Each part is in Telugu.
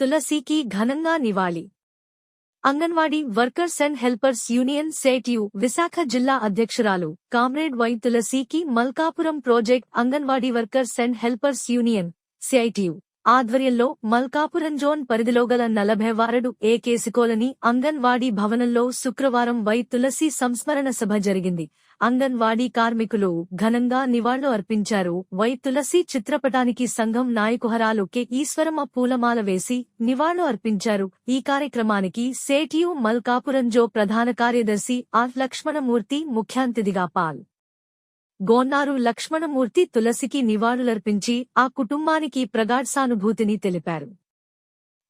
తులసికి ఘనంగా నివాళి. Anganwadi workers and helpers union సేట్యు Visakha జిల్లా అధ్యక్షురాలు కామ్రేడ్ వై తులసికి Malkapuram project anganwadi workers and helpers union CITU ఆధ్వర్యంలో మల్కాపురం జోన్ పరిధిలో గల నలభై వారడు ఏ కేసుకోలని అంగన్వాడీ భవనంలో శుక్రవారం వై తులసి సంస్మరణ సభ జరిగింది. అంగన్వాడీ కార్మికులు ఘనంగా నివాళులు అర్పించారు. వై తులసి చిత్రపటానికి సంఘం నాయకుహరాలు కె ఈశ్వరమ్మ పూలమాల వేసి నివాళులు అర్పించారు. ఈ కార్యక్రమానికి సేటియు మల్కాపురం జో ప్రధాన కార్యదర్శి ఆర్ లక్ష్మణమూర్తి ముఖ్యాంతిథిగా పాల్ గోన్నారు లక్ష్మణమూర్తి తులసికి నివాళులర్పించి ఆ కుటుంబానికి ప్రగాఢసానుభూతిని తెలిపారు.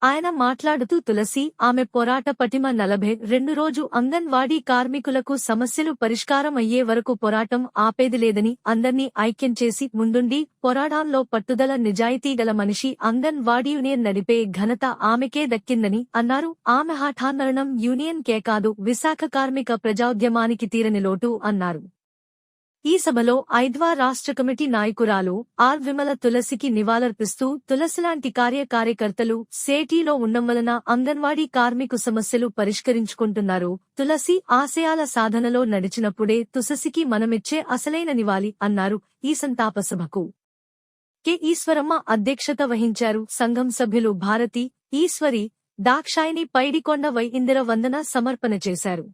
ఆయన మాట్లాడుతూ తులసి ఆమె పోరాట పటిమ నలభై రెండు రోజు అంగన్వాడీ కార్మికులకు సమస్యలు పరిష్కారం అయ్యే వరకు పోరాటం ఆపేది లేదని అందర్నీ ఐక్యం చేసి ముందుండి పోరాటంలో పట్టుదల నిజాయితీ గల మనిషి అంగన్వాడీ యూనియన్ నడిపే ఘనత ఆమెకే దక్కిందని అన్నారు. ఆమె హఠాన్మరణం యూనియన్ కే కాదు విశాఖ కార్మిక ప్రజాద్యమానికి తీరని లోటు అన్నారు. ఈ సభలో ఐద్వా రాష్ట్ర కమిటీ నాయకురాలు ఆర్ విమల తులసికి నివాళులర్పిస్తూ తులసిలాంటి కార్య కార్యకర్తలు సేటీలో ఉండడం వలన అంగన్వాడీ కార్మికు సమస్యలు పరిష్కరించుకుంటున్నారు. తులసి ఆశయాల సాధనలో నడిచినప్పుడే తులసికి మనమిచ్చే అసలైన నివాళి అన్నారు ఈ సంతాప సభకు. కె. ఈశ్వరమ్మ అధ్యక్షత వహించారు సంఘం సభ్యులు భారతి ఈశ్వరి దాక్షాయిని పైడికొండ వై ఇందిర వందన సమర్పణ చేశారు.